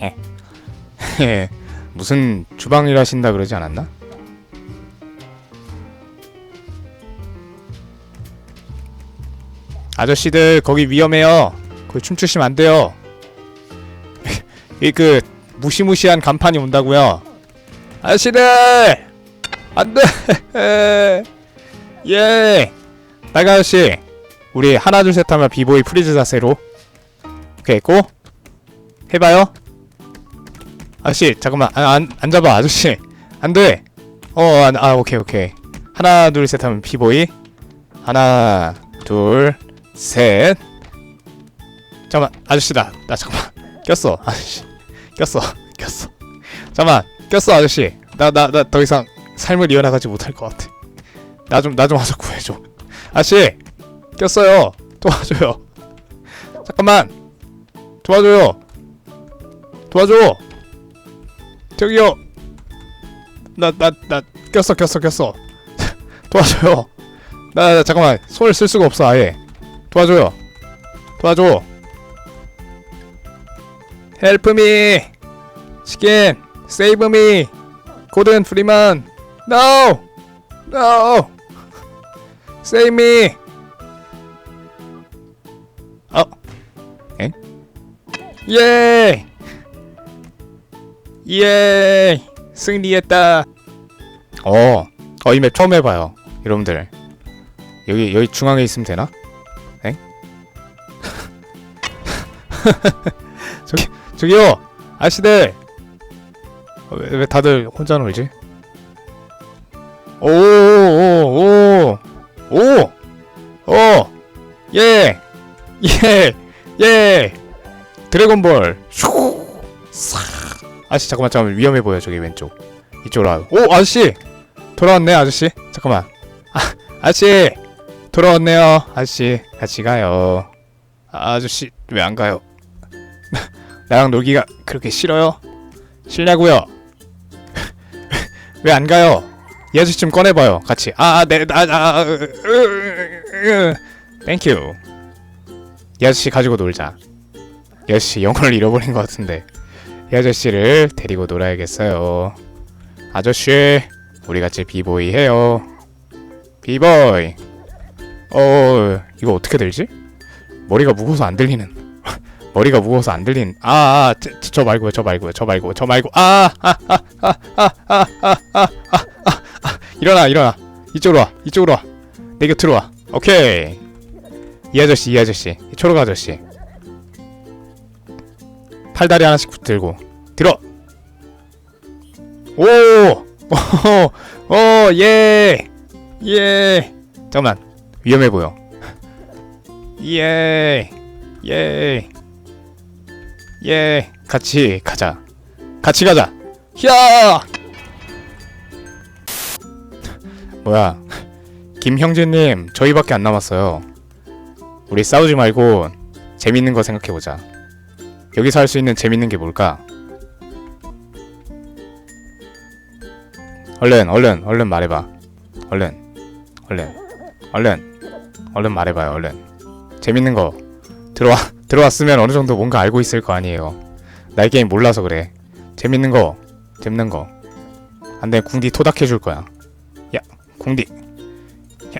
무슨 주방 일 하신다 그러지 않았나? 아저씨들 거기 위험해요. 거기 춤추시면 안 돼요. 이 그 무시무시한 간판이 온다고요. 아저씨들 안 돼. 예. 빨간 아저씨 우리 하나 둘 셋 하면 비보이 프리즈 자세로 오케이 고 해봐요. 아저씨 잠깐만. 아, 안, 안 잡아 아저씨. 안돼. 어아 아, 오케이 오케이. 하나 둘 셋 하면 피보이. 하나 둘셋. 잠깐만 아저씨 나, 나 잠깐만. 꼈어 아저씨. 꼈어 꼈어. 잠깐만 꼈어 아저씨. 나 나 나 더 이상 삶을 이어나가지 못할 것 같아. 나 좀 나 좀 와서 구해줘. 아저씨 꼈어요. 도와줘요. 잠깐만. 도와줘요. 도와줘 저기요. 나 나 나 꼈어 꼈어 꼈어. 도와줘요. 나, 나 잠깐만. 손을 쓸 수가 없어 아예. 도와줘요. 도와줘. 헬프 미 치킨 세이브 미 고든 프리만 No! No! Save me. 어? 엥? 예 예 승리했다 어, 어, 이 맵 처음 해봐요 여러분들 여기 여기 중앙에 있으면 되나? 엥? 저기 저기요 아저씨들 어, 왜, 왜 다들 혼자 놀지? 오오오오오예 예, 예. 드래곤볼. 슈. 싹. 아저씨 잠깐만 잠깐만 위험해 보여 저기 왼쪽. 이쪽으로 와. 오 아저씨 돌아왔네 아저씨. 잠깐만. 아 아저씨 돌아왔네요 아저씨 같이 가요. 아, 아저씨 왜 안 가요? 나랑 놀기가 그렇게 싫어요? 싫냐고요? 왜 안 가요? 이 아저씨 좀 꺼내봐요 같이. 아네나나 땡큐. 이 아저씨 가지고 놀자. 이 아저씨 영혼을 잃어버린 것 같은데 이 아저씨를 데리고 놀아야겠어요. 아저씨, 우리 같이 비보이 해요. 비보이. 어, 이거 어떻게 들지? 머리가 무거워서 안 들리는. 머리가 무거워서 안 들리는. 아, 아, 저, 저 말고요, 저 말고요, 저 말고, 저 말고. 아, 아, 아, 아, 아, 아, 아, 아, 아, 아, 일어나, 일어나. 이쪽으로 와, 이쪽으로 와. 내 곁으로 와. 오케이. 이 아저씨, 이 아저씨, 이 초록 아저씨. 팔다리 하나씩 붙들고 들어. 오, 오, 오, 예, 예. 잠깐만, 위험해 보여. 예, 예, 예. 같이 가자. 같이 가자. 야. 뭐야? 김형제님, 저희밖에 안 남았어요. 우리 싸우지 말고 재밌는 거 생각해 보자. 여기서 할 수 있는 재밌는 게 뭘까? 얼른, 얼른, 얼른 말해봐. 얼른, 얼른, 얼른, 얼른 말해봐요. 얼른. 재밌는 거 들어와 들어왔으면 어느 정도 뭔가 알고 있을 거 아니에요. 나이 게임 몰라서 그래. 재밌는 거, 재밌는 거. 안돼 궁디 토닥해 줄 거야. 야, 궁디. 야.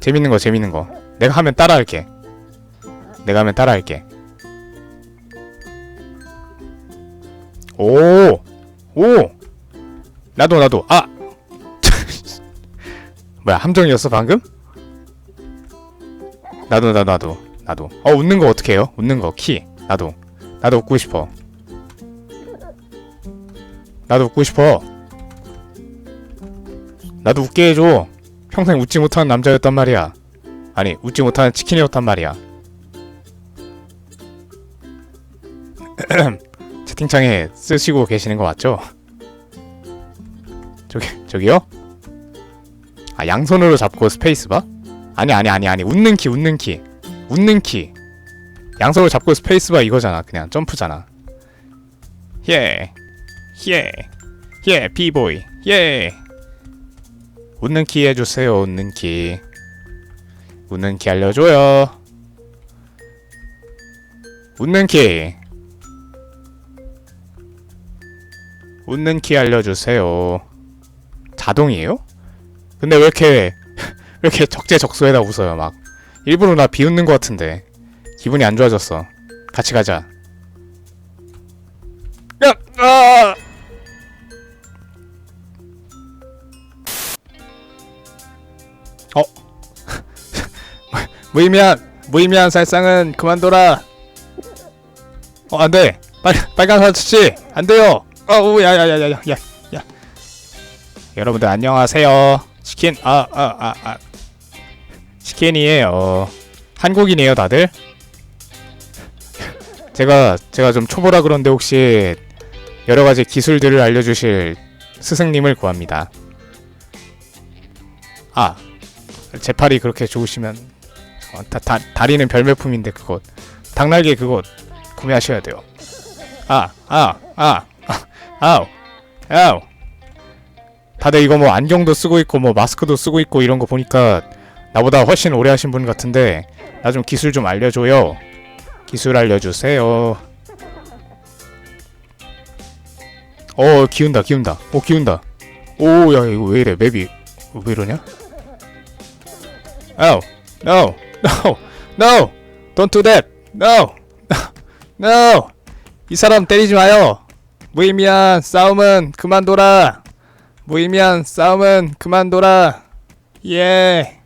재밌는 거, 재밌는 거. 내가 하면 따라할게. 내가 하면 따라할게. 오, 오, 나도 나도 아, 뭐야 함정이었어 방금? 나도 나도 나도 나도. 어 웃는 거 어떻게 해요? 웃는 거 키. 나도 나도 웃고 싶어. 나도 웃고 싶어. 나도 웃게 해줘. 평생 웃지 못하는 남자였단 말이야. 아니 웃지 못하는 치킨이었단 말이야. 채팅창에 쓰시고 계시는 거 맞죠? 저기 저기요? 아 양손으로 잡고 스페이스바? 아니 아니 아니 아니 웃는 키 웃는 키 웃는 키 양손으로 잡고 스페이스바 이거잖아 그냥 점프잖아 예 예, 예, 비보이, 예. 웃는 키 해주세요, 웃는 키. 웃는 키 알려줘요. 웃는 키. 웃는 키 알려주세요. 자동이에요? 근데 왜 이렇게 왜 이렇게 적재적소에다 웃어요 막 일부러 나 비웃는 것 같은데 기분이 안 좋아졌어. 같이 가자. 야, 아! 어? 무의미한 무의미한 살상은 그만둬라. 어 안돼. 빨 빨간 아저씨 안 돼요. 어우 야야야야야 야. 야. 여러분들 안녕하세요. 치킨 아아 아 아, 치킨이에요. 한국인이에요 다들? 제가 제가 좀 초보라 그런데 혹시 여러 가지 기술들을 알려주실 스승님을 구합니다. 아, 제 팔이 그렇게 좋으시면 어, 다, 다, 다리는 별매품인데 그거 닭날개 그거 구매하셔야 돼요. 아, 아, 아, 아, 아우, 아우. 다들 이거 뭐 안경도 쓰고 있고 뭐 마스크도 쓰고 있고 이런 거 보니까 나보다 훨씬 오래 하신 분 같은데 나 좀 기술 좀 알려줘요. 기술 알려주세요. 어 기운다 기운다. 오 기운다. 오 야 이거 왜 이래 맵이 왜 이러냐? Oh no no no don't do that no no 이 사람 때리지 마요. 무의미한 싸움은 그만둬라. 무의미한 싸움은 그만둬라. 예.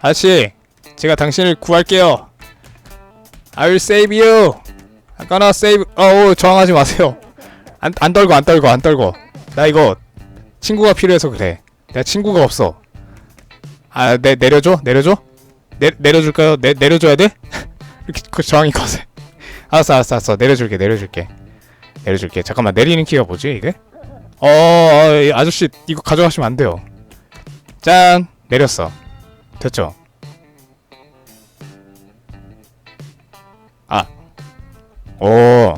아씨, 제가 당신을 구할게요. I will save you. I'm gonna save. 어우, 저항하지 마세요. 안, 안 떨고, 안 떨고, 안 떨고. 나 이거 친구가 필요해서 그래. 내가 친구가 없어. 아, 내 내려줘, 내려줘. 내 내려줄까요? 내 내려줘야 돼? 이렇게 그 저항이 거세. 알았어, 알았어, 알았어. 내려줄게, 내려줄게. 내려줄게. 잠깐만, 내리는 키가 뭐지 이게? 어, 어, 이 아저씨 이거 가져가시면 안 돼요. 짠, 내렸어. 됐죠? 아, 오,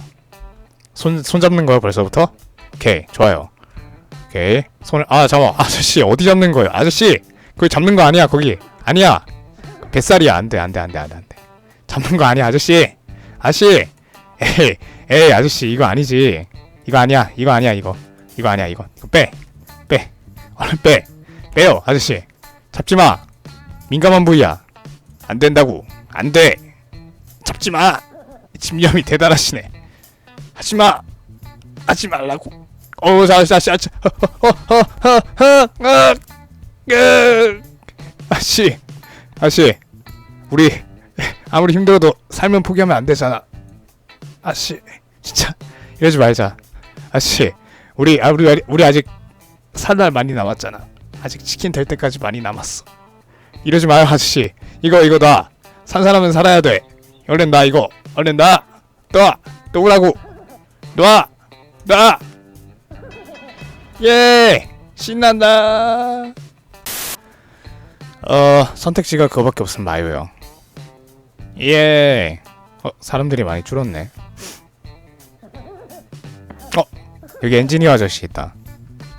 손, 손 잡는 거야 벌써부터? 오케이, 좋아요. 오케이, 손을 아 잠깐, 아저씨 어디 잡는 거예요? 아저씨, 거기 잡는 거 아니야 거기 아니야. 뱃살이야 안돼 안돼 안돼 안돼 안돼. 잡는 거 아니야 아저씨. 아저씨, 에이 에이 아저씨 이거 아니지. 이거 아니야 이거 아니야 이거 이거 아니야 이거 이거 빼 빼. 얼른 빼 빼요 아저씨. 잡지 마. 민감한 부위야. 안 된다고. 안 돼. 잡지 마. 집념이 대단하시네. 하지 마. 하지 말라고. 어우, 자, 자, 자, 자, 허, 허, 허, 허, 허, 으, 아씨, 아씨, 우리 아무리 힘들어도 살면 포기하면 안 되잖아. 아씨, 진짜 이러지 말자. 아씨, 우리 아, 우리 우리 아직 살 날 많이 남았잖아. 아직 치킨 될 때까지 많이 남았어. 이러지 마요, 아저씨. 이거 이거 놔. 산 사람은 살아야 돼. 얼른 놔 이거. 얼른 놔. 놔. 놓으라고. 놔. 놔. 예. 신난다. 어 선택지가 그거밖에 없으면 마요요. 예. 어 사람들이 많이 줄었네. 여기 엔지니어 아저씨 있다.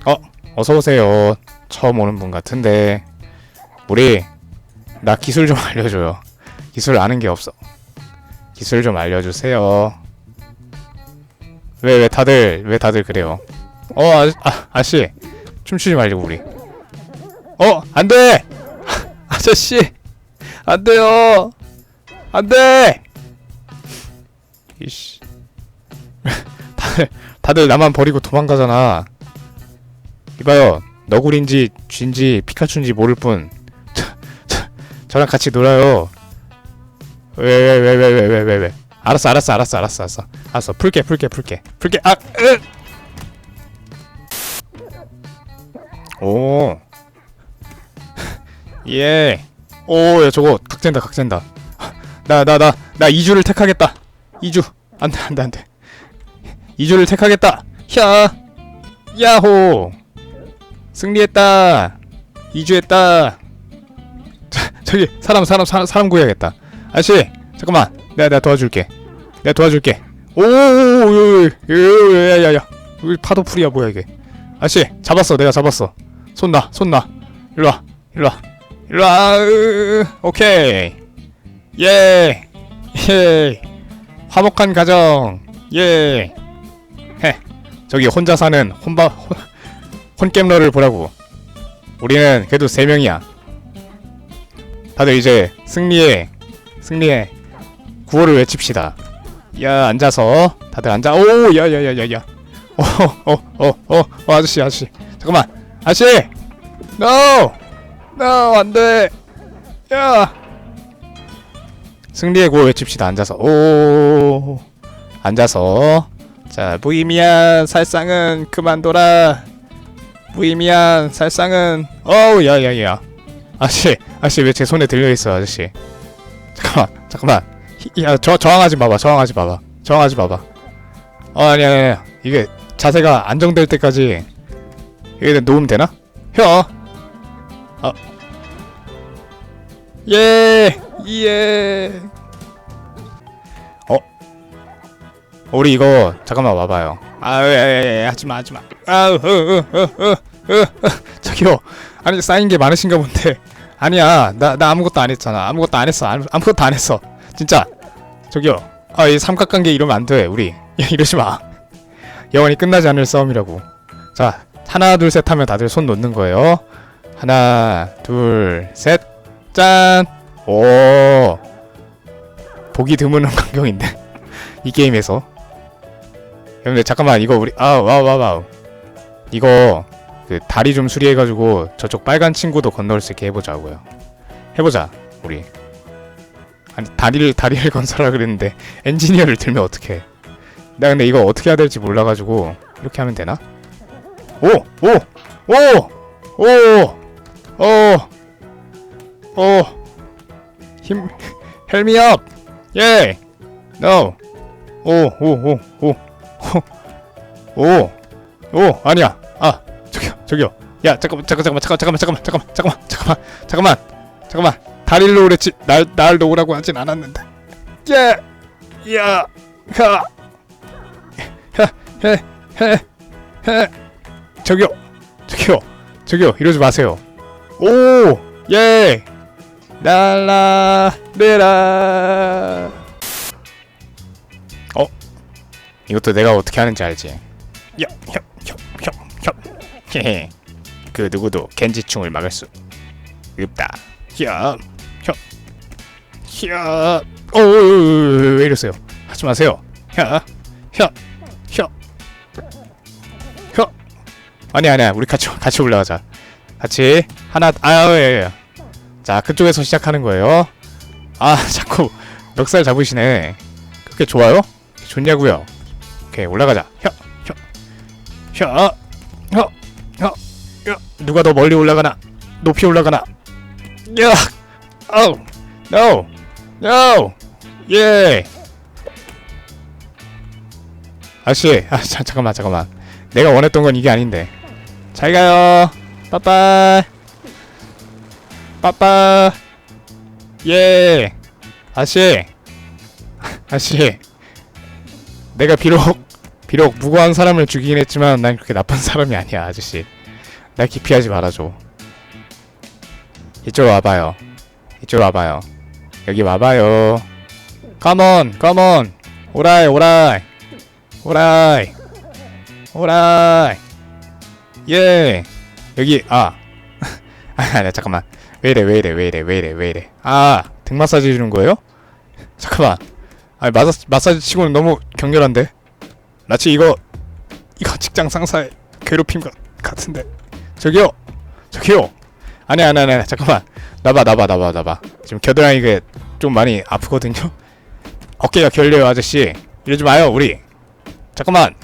어 어서 오세요. 처음 오는 분 같은데 우리 나 기술 좀 알려줘요. 기술 아는 게 없어. 기술 좀 알려주세요. 왜 왜 다들 왜 다들 그래요? 어 아, 아 아씨 춤추지 말고 우리. 어 안 돼 아저씨 안 돼요 안 돼 이씨 다들 다들 나만 버리고 도망가잖아. 이봐요 너구리인지 쥐인지 피카츄인지 모를 뿐 저 랑 같이 놀아요. 왜 왜 왜 왜 왜 왜 왜 왜? 알았어 알았어 알았어 알았어 알았어 알았어 풀게 풀게 풀게 풀게 아 으! 오. 예. 오, 야, 저거 각젠다, 각젠다. 나, 나, 나, 나 2주를 택하겠다. 2주. 안 돼, 안 돼, 안 돼. 2주를 택하겠다. 야! 야호! 승리했다. 2주 했다. 자, 저기, 사람, 사람, 사람, 사람 구해야겠다. 아저씨, 잠깐만. 내가, 내가 도와줄게. 내가 도와줄게. 오, 야, 야, 야. 여기 파도풀이야, 뭐야, 이게. 아저씨, 잡았어. 내가 잡았어. 손 놔, 손 놔. 일로 와, 일로 와, 일로 와. 으, 오케이. 예, 예. 화목한 가정. 예. 해. 저기 혼자 사는 혼바 혼, 혼겜러를 보라고. 우리는 그래도 세 명이야. 다들 이제 승리의 승리의 구호를 외칩시다. 야 앉아서 다들 앉아. 오 야야야야야. 어어어어 어, 어, 아저씨 아저씨. 잠깐만. 아저씨! No! No 안돼. 야! 승리의 구호 외칩시다. 앉아서. 오 앉아서 자 무의미한 살상은 그만둬라 무의미한 살상은 어우 야야야 아저씨 아저씨 왜 제 손에 들려있어 아저씨 잠깐만 잠깐만 히- 야 저, 저항하지 마봐 저항하지 마봐 저항하지 마봐 어 아니야 아니야. 이게 자세가 안정될 때까지 이게 놓으면 되나? 혀 어. 예, 예. 우리 이거 잠깐만 와봐요. 아, 예, 예, 예, 하지마, 하지마. 아, 으, 으, 으, 으, 으, 으. 저기요. 아니 쌓인 게 많으신가 본데. 아니야, 나, 나 아무것도 안 했잖아. 아무것도 안 했어. 아무, 아무것도 안 했어. 진짜. 저기요. 아, 이 삼각관계 이러면 안 돼. 우리 야, 이러지 마. 영원히 끝나지 않을 싸움이라고. 자, 하나, 둘, 셋 하면 다들 손 놓는 거예요. 하나, 둘, 셋. 짠! 오. 보기 드문 광경인데. 이 게임에서. 여러분들 잠깐만 이거 우리 아 와우 와우 와우. 이거 그 다리 좀 수리해 가지고 저쪽 빨간 친구도 건널 수 있게 해 보자고요. 해 보자. 우리. 아니 다리를 다리를 건설하 그랬는데 엔지니어를 들면 어떡해. 나 근데 이거 어떻게 해야 될지 몰라 가지고 이렇게 하면 되나? 오! 오! 오! 오! 오! 오! 힘 헬미 업! 예! 노! 오! 오! 오! 오! 오! 오! 아니야! 아! 저기요! 저기요! 야! 잠깐만! 잠깐! 잠깐만! 잠깐만! 잠깐만! 잠깐만! 잠깐만! 잠깐만! 잠깐만! 다리를 놓으랬지! 날, 날 놓으라고 하진 않았는데 예! 야! 하! 해! 해! 해! 해! 저기요! 저기요! 저기요! 이러지 마세요! 오! 예! 랄라 레라 이것도 내가 어떻게 하는지 알지? 혀. 헤헤. 그 누구도 겐지충을 막을 수 없다. 혀, 혀, 혀. 오, 왜 이러세요? 하지 마세요. 혀. 아니 아니야. 우리 같이 같이 올라가자. 같이 하나 아유 예, 예. 자 그쪽에서 시작하는 거예요 아 자꾸 멱살 잡으시네 그렇게 좋아요? 좋냐고요 오케이 올라가자. 혀혀 혀 혀 혀. 누가 더 멀리 올라가나? 높이 올라가나? 야 어우 no no 예. 아씨 아 자, 잠깐만 잠깐만. 내가 원했던 건 이게 아닌데. 잘 가요. 빠빠이. 빠빠. 예. 아씨. 아씨. 내가 비록 비록 무고한 사람을 죽이긴 했지만 난 그렇게 나쁜 사람이 아니야 아저씨. 날 기피하지 말아줘. 이쪽으로 와봐요. 이쪽으로 와봐요. 여기 와봐요. 컴온 컴온 오라이 오라이. 오라이. 오라이. 예. 여기 아. 아니 잠깐만. 왜 이래 왜 이래 왜 이래 왜 이래 왜 이래. 아 등 마사지 해주는 거예요? 잠깐만. 아니 마사, 마사지 치고는 너무 격렬한데 마치 이거 이거 직장 상사의 괴롭힘 같, 같은데. 저기요. 저기요. 아니 아니 아니 잠깐만. 나봐 나봐 나봐 나봐. 지금 겨드랑이가 좀 많이 아프거든요. 어깨가 결려요 아저씨. 이러지 마요 우리. 잠깐만.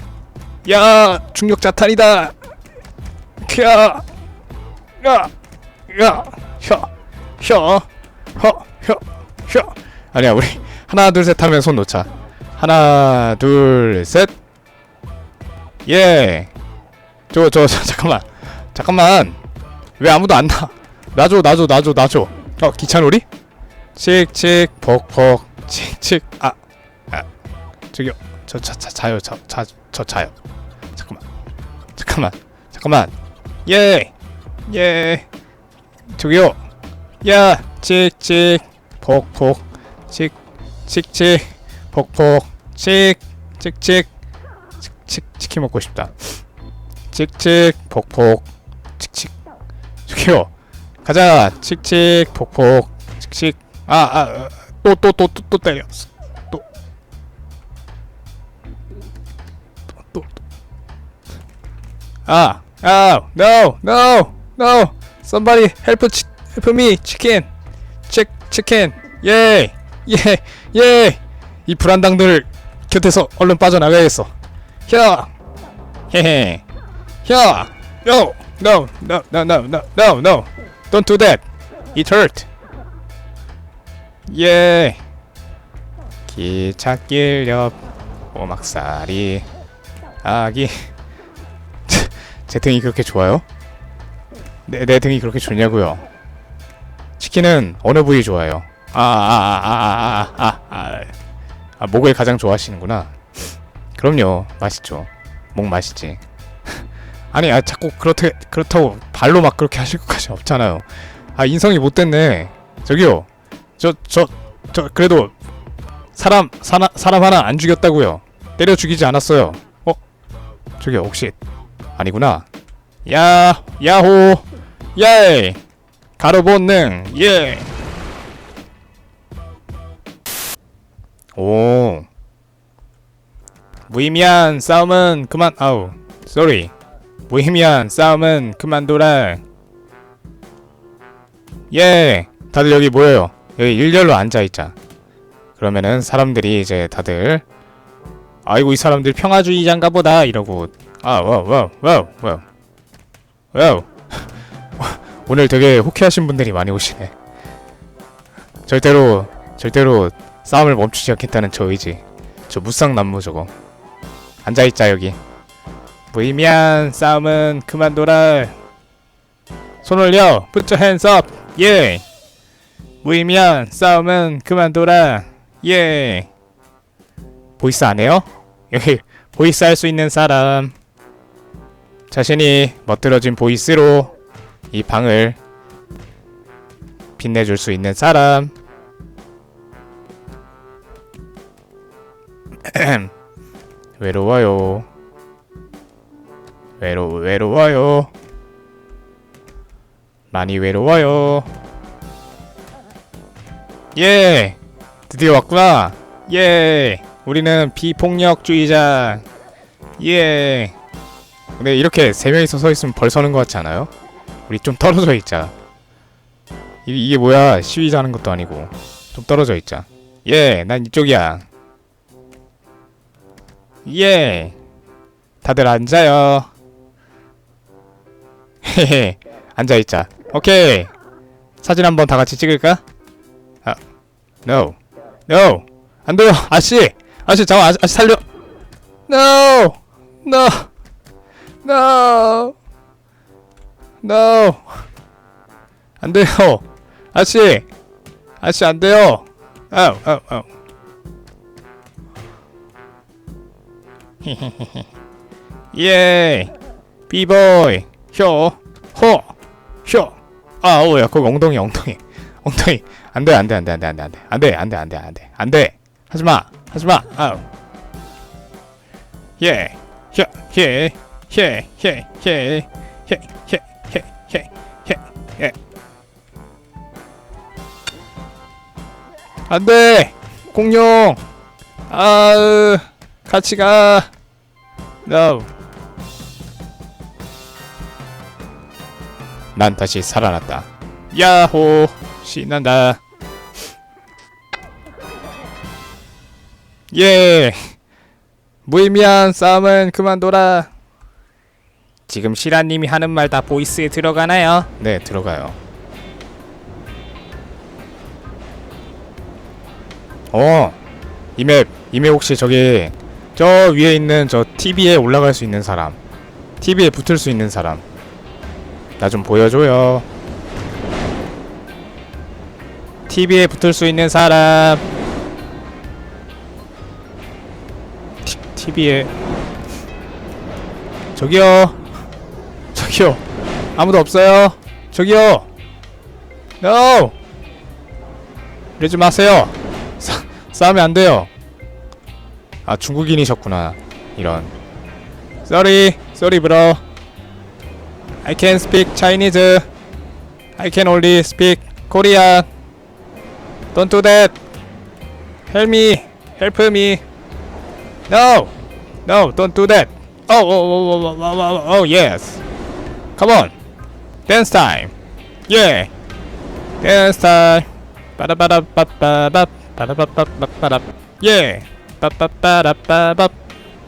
야 충격 자탄이다. 야 야, 야, 혀, 혀, 허, 혀, 혀. 아니야, 우리 하나, 둘, 셋 하면 손 놓자. 하나, 둘, 셋. 예. 저, 저, 저, 잠깐만. 잠깐만. 왜 아무도 안 나? 놔줘, 놔줘, 놔줘, 놔줘. 어, 기차놀이? 칙칙, 벅벅, 칙칙. 아, 아, 저기요. 저, 자, 자, 자요, 저, 자, 저 자요. 잠깐만. 잠깐만. 잠깐만. 예. 예. 저기요. 야, 칙칙, 폭폭, 칙, 칙칙, 폭폭, 칙, 칙칙, 치, 치킨 먹고 싶다. 칙칙 폭폭 칙칙. 저기요. 가자. 칙칙 폭폭 칙칙. 아아 또 또 또 또 또 때려. 또 또 아 아 no no no. Somebody help 치, help me chicken. 치 치킨 예예 예 이 불안당들 곁에서 얼른 빠져나가야겠어 혀. 헤헤. 혀. No, no, no, no, no, no, no, no. Don't do that. It hurt. 예. 기찻길 옆 오막살이 아기. 제 등이 그렇게 좋아요? 내, 내 등이 그렇게 좋냐고요? 치킨은 어느 부위 좋아요? 아아아아아아아 아, 아, 아, 아, 아, 목을 가장 좋아하시는구나. 그럼요, 맛있죠. 목 맛있지. 아니, 아, 자꾸 그렇게, 그렇다고 발로 막 그렇게 하실 것까지 없잖아요. 아, 인성이 못 됐네. 저기요. 저, 저, 저, 그래도 사람, 사람, 사람 하나 안 죽였다고요. 때려 죽이지 않았어요. 어? 저기요, 혹시 아니구나. 야, 야호, 예. 가로 본능, 예. 오. 무의미한 싸움은 그만 아우 쏘리 무의미한 싸움은 그만둬라. 예 다들 여기 모여요. 여기 일렬로 앉아있자. 그러면은 사람들이 이제 다들 아이고 이 사람들 평화주의자인가 보다 이러고 아 와우 와우 와우 와우. 와우. 오늘 되게 호쾌하신 분들이 많이 오시네. 절대로 절대로 싸움을 멈추지 않겠다는 저 의지. 저 무쌍남무 저거 앉아있자 여기. 무의미한 싸움은 그만둬라 손 올려. Put your hands up. 예 무의미한 싸움은 그만둬라 예 보이스 안 해요? 여기 보이스 할 수 있는 사람. 자신이 멋들어진 보이스로 이 방을 빛내줄 수 있는 사람 외로워요. 외로 외로워요. 많이 외로워요. 예, 드디어 왔구나. 예, 우리는 비폭력주의자. 예. 근데 이렇게 세 명이서 서 있으면 벌 서는 것 같지 않아요? 우리 좀 떨어져 있자. 이, 이게 뭐야? 시위자 하는 것도 아니고 좀 떨어져 있자. 예, 난 이쪽이야. 예. 다들 앉아요. 헤헤. 앉아 있자. 오케이. 사진 한번 다 같이 찍을까? 아, no, no, 안 돼요. 아씨, 아씨, 잠깐, 아씨, 아씨 살려. No, no, no, no. 안 돼요. 아씨, 아씨 안 돼요. 아우, 아우, 아우. 예 비보이 효 호, 효. 아, 오야, 거기 엉덩이, 엉덩이, 엉덩이. 안 돼, 안 돼, 안 돼, 안 돼, 안 돼, 안 돼, 안 돼, 안 돼, 안 돼, 안 돼, 안 돼. 하지 마, 하지 마. 아우. 예, 혀, 예, 예, 예, 예, 예, 예, 예, 예, 예, 예. 안 돼, 공룡. 아으, 같이 가. No. 난 다시 살아났다. 야호! 신난다. 예! 무의미한 싸움은 그만둬라. 지금 시라님이 하는 말 다 보이스에 들어가나요? 네, 들어가요. 어, 이맵, 이맵 혹시 저기 저 위에 있는 저 TV에 올라갈 수 있는 사람, TV에 붙을 수 있는 사람, 나 좀 보여줘요. TV에 붙을 수 있는 사람. 티, TV에 저기요, 저기요, 아무도 없어요. 저기요, no. 이러지 마세요. 싸, 싸우면 안 돼요. 아 중국인이셨구나. 이런. Sorry, sorry, bro. I can speak Chinese. I can only speak Korean. Don't do that. Help me, help me. No, no, don't do that. Oh, oh, oh, oh, oh, oh, oh, oh yes. Come on, dance time. Yeah, dance time. Ba-da-ba-da-ba-ba-ba. Ba-da-ba-ba-ba-ba-da. Yeah. Ba-ba-ba-da-ba-ba.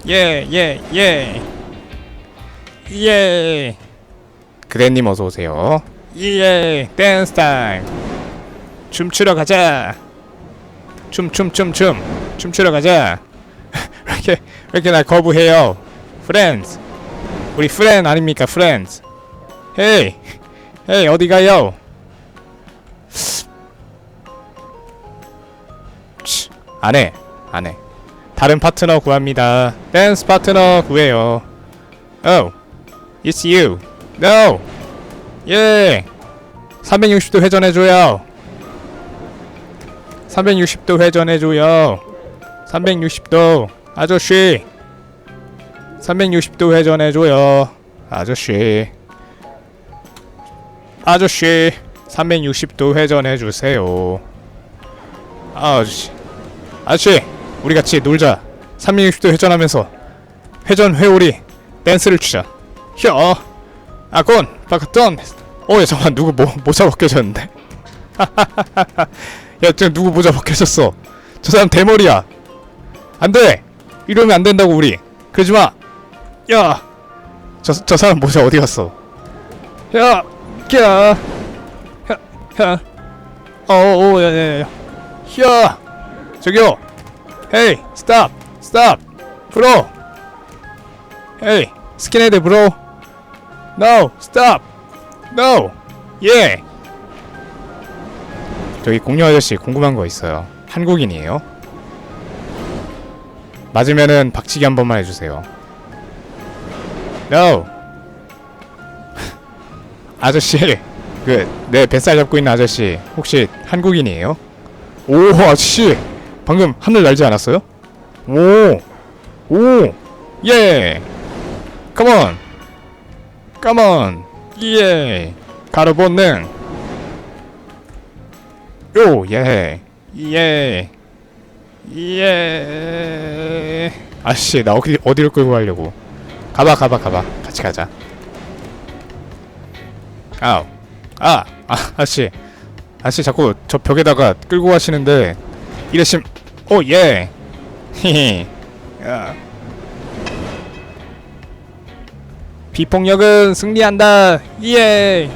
Yeah, yeah, yeah. 예. 그대님 어서 오세요. 예, 댄스 타임. 춤추러 가자. 춤 춤 춤 춤 춤추러 가자. 왜 이렇게 왜 이렇게 날 거부해요? 프렌즈. 우리 프렌 아닙니까? 프렌즈. 헤이. 헤이 어디 가요? 치, 안 해. 안 해. 다른 파트너 구합니다. 댄스 파트너 구해요. Oh. It's you. No. 예. 360도 회전해줘요. 360도 회전해줘요. 360도. 아저씨. 360도 회전해줘요. 아저씨. 아저씨. 360도 회전해주세요. 아저씨. 아저씨. 우리 같이 놀자. 360도 회전하면서 회전 회오리 댄스를 추자. 혀. 아곤 바카톤. 어, 야, 잠깐 누구 모, 모자 벗겨졌는데? 야, 지금 누구 모자 벗겨졌어? 저 사람 대머리야. 안 돼. 이러면 안 된다고 우리. 그러지 마. 야. 저, 저 사람 모자 어디 갔어? 야. 야. 야. 야. 어, 어, 야, 야, 야. 야. 저기요. 헤이, 스탑. 스탑. 브로. 헤이, 스킨헤드 브로. No, stop. No. 예. 저기 공룡 아저씨 궁금한 거 있어요. 한국인이에요? 맞으면은 박치기 한 번만 해주세요. No. 아저씨, 그 내 뱃살 잡고 있는 아저씨 혹시 한국인이에요? 오, 아저씨 방금 하늘 날지 않았어요? 오, 오, 예. Come on. Come on. 예. 가로 본능. 요, 예. 예. 예. 아씨, 나 어디 어디로 끌고 가려고? 가봐, 가봐, 가봐. 같이 가자. 아우. 아, 아, 아씨. 아씨 자꾸 저 벽에다가 끌고 가시는데 이러심 오 예. 히히. 야. 비폭력은 승리한다. 예.